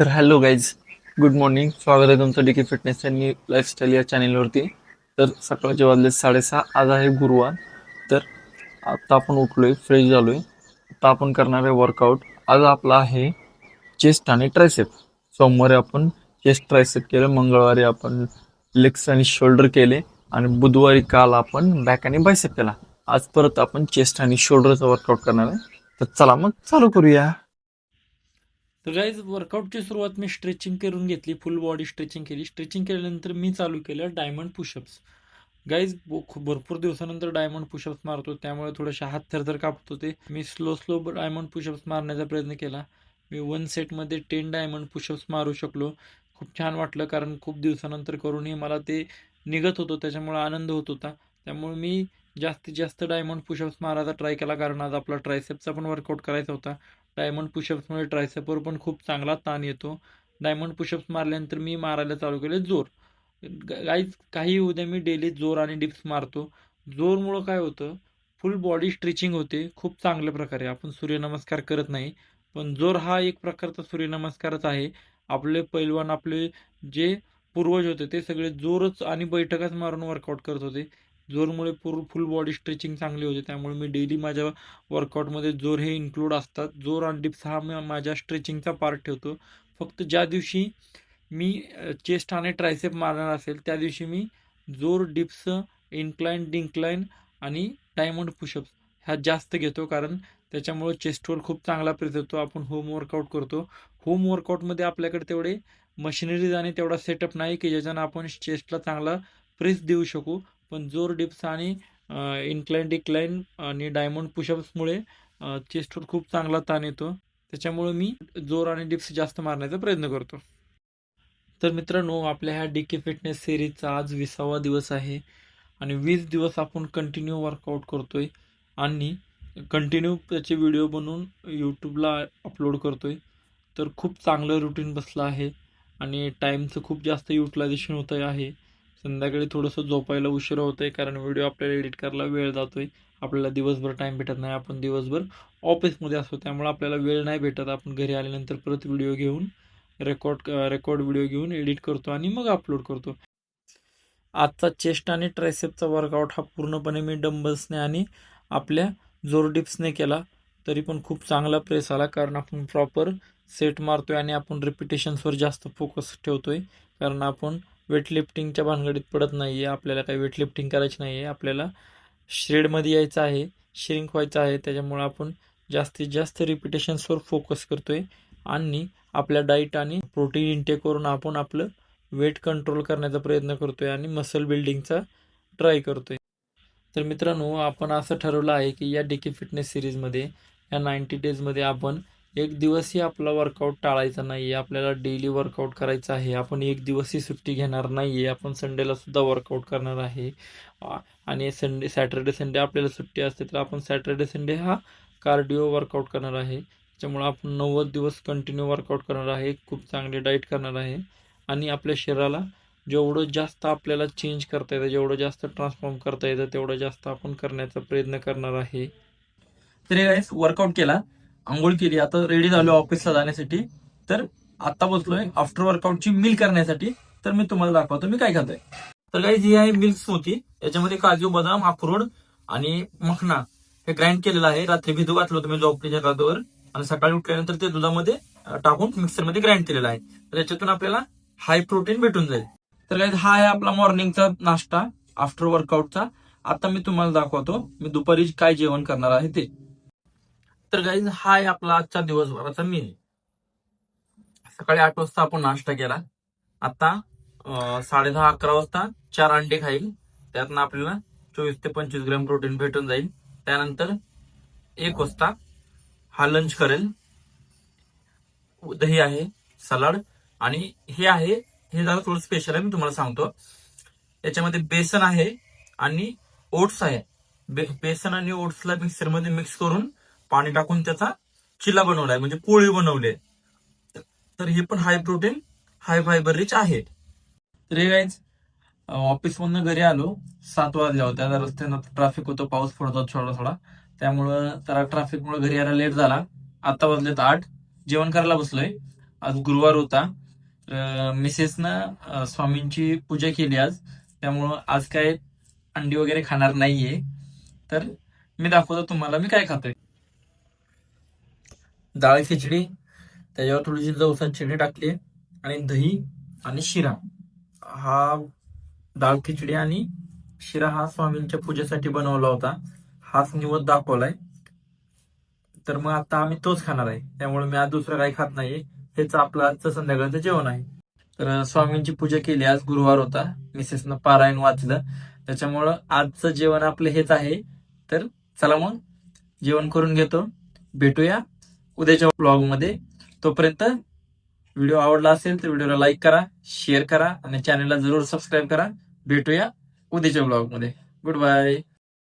तर hello guys good morning स्वागत आहे तुमचं डी के फिटनेस आणि लाईफस्टाईल या चॅनेलवरती तर सकाळचे वाजले साडेसहा आज आहे गुरुवार. तर आत्ता आपण उठलो आहे फ्रेश आहे आता आपण करणार आहे वर्कआउट आज आपला आहे चेस्ट आणि ट्रायसेप सोमवारी आपण चेस्ट ट्रायसेप केलं. मंगळवारी आपण लेग्स आणि शोल्डर केले. आणि बुधवारी काल आपण बॅक आणि बायसेप केला. आज परत आपण चेस्ट आणि शोल्डरचा वर्कआउट करणार आहे. तर चला मग चालू करूया. तर गाईज वर्कआउटची सुरुवात मी स्ट्रेचिंग करून घेतली. फुल बॉडी स्ट्रेचिंग केली. स्ट्रेचिंग केल्यानंतर मी चालू केलं डायमंड पुशअप्स गाईज खूप भरपूर दिवसानंतर डायमंड पुशअप्स मारतो. त्यामुळे थोडेसे हात थरथर कापत होते. मी स्लो स्लो डायमंड पुशअप्स मारण्याचा प्रयत्न केला. मी वन सेटमध्ये टेन डायमंड पुशअप्स मारू शकलो. खूप छान वाटलं कारण खूप दिवसानंतर करूनही मला ते निघत होतं. त्याच्यामुळे आनंद होत होता. त्यामुळे मी जास्तीत जास्त डायमंड पुशअप्स मारायचा ट्राय केला कारण आज आपला ट्रायसेपचा पण वर्कआउट करायचा होता. डायमंड पुशअप्समुळे ट्रायसेपवर पण खूप चांगला ताण येतो. डायमंड पुशअप्स मारल्यानंतर मी मारायला चालू केले जोर. गाईज काही उद्या मी डेली जोर आणि डिप्स मारतो. जोरमुळं काय होतं? फुल बॉडी स्ट्रेचिंग होते. खूप चांगल्या प्रकारे. आपण सूर्यनमस्कार करत नाही. पण जोर हा एक प्रकारचा सूर्यनमस्कारच आहे. आपले पैलवान आपले जे पूर्वज होते ते सगळे जोरच आणि बैठकच मारून वर्कआउट करत होते. जोरमुळे पूर्ण फुल बॉडी स्ट्रेचिंग चांगली होते. त्यामुळे मी डेली माझ्या वर्कआउटमध्ये जोर हे इन्क्लूड असतात. जोर आणि डिप्स हा मी माझ्या स्ट्रेचिंगचा पार्ट ठेवतो. फक्त ज्या दिवशी मी चेस्ट आणि ट्रायसेप मारणार असेल त्या दिवशी मी जोर डिप्स इन्क्लाइन डिंक्लाइन आणि डायमंड पुशअप्स ह्या जास्त घेतो. कारण त्याच्यामुळे चेस्टवर खूप चांगला प्रेस येतो. आपण होम वर्कआउट करतो. होम वर्कआउटमध्ये आपल्याकडे तेवढे मशिनरीज आणि तेवढा सेटअप नाही की ज्याच्यानं आपण चेस्टला चांगला प्रेस देऊ शकू. पण जोर डिप्स आणि इन्क्लाइन डिक्लाइन आणि डायमंड पुशअप्समुळे चेस्टवर खूप चांगला ताण येतो. त्याच्यामुळे मी जोर आणि डिप्स जास्त मारण्याचा प्रयत्न करतो. तर मित्रांनो आपल्या ह्या डी के फिटनेस सिरीजचा आज विसावा दिवस आहे आणि वीस दिवस आपण कंटिन्यू वर्कआउट करतोय आणि कंटिन्यू त्याचे व्हिडिओ बनवून यूट्यूबला अपलोड करतोय. तर खूप चांगलं रुटीन बसलं आहे आणि टाईमचं खूप जास्त युटिलायझेशन होतं आहे. संध्याकाळी थोडंसं झोपायला उशीर होतं आहे कारण व्हिडिओ आपल्याला एडिट करायला वेळ जातो आहे आपल्याला दिवसभर टाईम भेटत नाही आपण दिवसभर ऑफिसमध्ये असतो त्यामुळे आपल्याला वेळ नाही भेटत. आपण घरी आल्यानंतर परत व्हिडिओ घेऊन रेकॉर्ड रेकॉर्ड व्हिडिओ घेऊन एडिट करतो आणि मग अपलोड करतो. आजचा चेस्ट आणि ट्रायसेपचा वर्कआउट हा पूर्णपणे मी डंबल्सने आणि आपल्या जोर डिप्सने केला. तरी पण खूप चांगला प्रेस आला कारण आपण प्रॉपर सेट मारतोय आणि आपण रिपिटेशन्सवर जास्त फोकस ठेवतोय. कारण आपण वेटलिफ्टिंगच्या भानगडीत पडत नाही आहे आपल्याला काही वेटलिफ्टिंग करायची नाही आहे आपल्याला श्रेडमध्ये यायचं आहे श्रिंक व्हायचं आहे त्याच्यामुळे आपण जास्तीत जास्त रिपिटेशन्सवर फोकस करतोय आणि आपल्या डाईट आणि प्रोटीन इंटेक करून आपण आपलं वेट कंट्रोल करण्याचा प्रयत्न करतो आहे आणि मसल बिल्डिंगचा ट्राय करतो आहे तर मित्रांनो आपण असं ठरवलं आहे की या डीके फिटनेस सिरीजमध्ये या नाईन्टी डेजमध्ये आपण एक दिवसही आपला वर्कआउट टाळायचा नाही आहे आपल्याला डेली वर्कआउट करायचं आहे आपण एक दिवसही सुट्टी घेणार नाही आहे आपण संडेला सुद्धा वर्कआउट करणार आहे. आणि संडे सॅटर्डे संडे आपल्याला सुट्टी असते तर आपण सॅटर्डे संडे हा कार्डिओ वर्कआउट करणार आहे. त्याच्यामुळे आपण नव्वद दिवस कंटिन्यू वर्कआउट करणार आहे खूप चांगली डाईट करणार आहे. आणि आपल्या शरीराला जेवढं जास्त आपल्याला चेंज करता येतं जेवढं जास्त ट्रान्सफॉर्म करता येतं तेवढं जास्त आपण करण्याचा प्रयत्न करणार आहे. तरी गाईस वर्कआउट केला. आंघोळ केली. आता रेडी झालो ऑफिसला जाण्यासाठी. तर आता बसलोय आफ्टर वर्कआउटची मिल करण्यासाठी. तर मी तुम्हाला दाखवतो मी काय खातोय. तर गाईज ही आहे मिल्क स्मूथी याच्यामध्ये काजू बदाम अक्रोड आणि मखना हे ग्राइंड केलेलं आहे. रात्री भिजू घातलं होतं मी झोपडीच्या गादीवर आणि सकाळी उठल्यानंतर ते दुधामध्ये टाकून मिक्सरमध्ये ग्राइंड केलेलं आहे. तर याच्यातून आपल्याला हाय प्रोटीन भेटून जाईल. तर गाईज हा आहे आपला मॉर्निंगचा नाश्ता आफ्टर वर्कआउटचा आता मी तुम्हाला दाखवतो मी दुपारी काय जेवण करणार आहे ते. तर गाईज हा आहे आपला आजचा दिवसभराचा मेल सकाळी आठ वाजता आपण नाश्ता केला. आता साडे दहा अकरा वाजता चार अंडे खाईल. त्यातनं आपल्याला चोवीस ते पंचवीस ग्रॅम प्रोटीन भेटून जाईल. त्यानंतर एक वाजता हा लंच करेल. दही आहे सलाड आणि हे आहे हे जरा थोडं स्पेशल आहे मी तुम्हाला सांगतो. याच्यामध्ये बेसन आहे आणि ओट्स आहे. बे- बेसन आणि ओट्सला मिक्सरमध्ये मिक्स करून पाणी टाकून त्याचा चिला बनवलाय म्हणजे पोळी बनवले तर हे पण high protein high fibre rich आहे. तर हे गाईज ऑफिस मधनं घरी आलो सात वाजल्या होत्या. रस्त्यानं ट्रॅफिक होतं पाऊस पडतो थोडा थोडा. त्यामुळं जरा ट्रॅफिकमुळे घरी यायला लेट झाला. आता वाजलेत आठ. जेवण करायला बसलोय. आज गुरुवार होता. मिसेसनं स्वामींची पूजा केली आज. त्यामुळं आज काय अंडी वगैरे खाणार नाहीये. तर मी दाखवतो तुम्हाला मी काय खातोय. डाळ खिचडी त्याच्यावर थोडीशी जवसाची चटणी टाकली आणि दही आणि शिरा. हा डाळ खिचडी आणि शिरा हा स्वामींच्या पूजेसाठी बनवला होता. हाच निवत दाखवलाय. तर मग आता आम्ही तोच खाणार आहे. त्यामुळे मी आज दुसरं काही खात नाही हेच आपलं आजचं संध्याकाळचं जेवण आहे. तर स्वामींची पूजा केली. आज गुरुवार होता. मिसेसनं पारायण वाचलं. त्याच्यामुळं आजचं जेवण आपलं हेच आहे. तर चला मग जेवण करून घेतो. भेटूया. उद्याच्या ब्लॉगमध्ये तोपर्यंत व्हिडिओ आवडला असेल तर व्हिडिओला लाईक करा शेअर करा आणि चॅनलला जरूर सबस्क्राईब करा. भेटूया उद्याच्या ब्लॉगमध्ये गुड बाय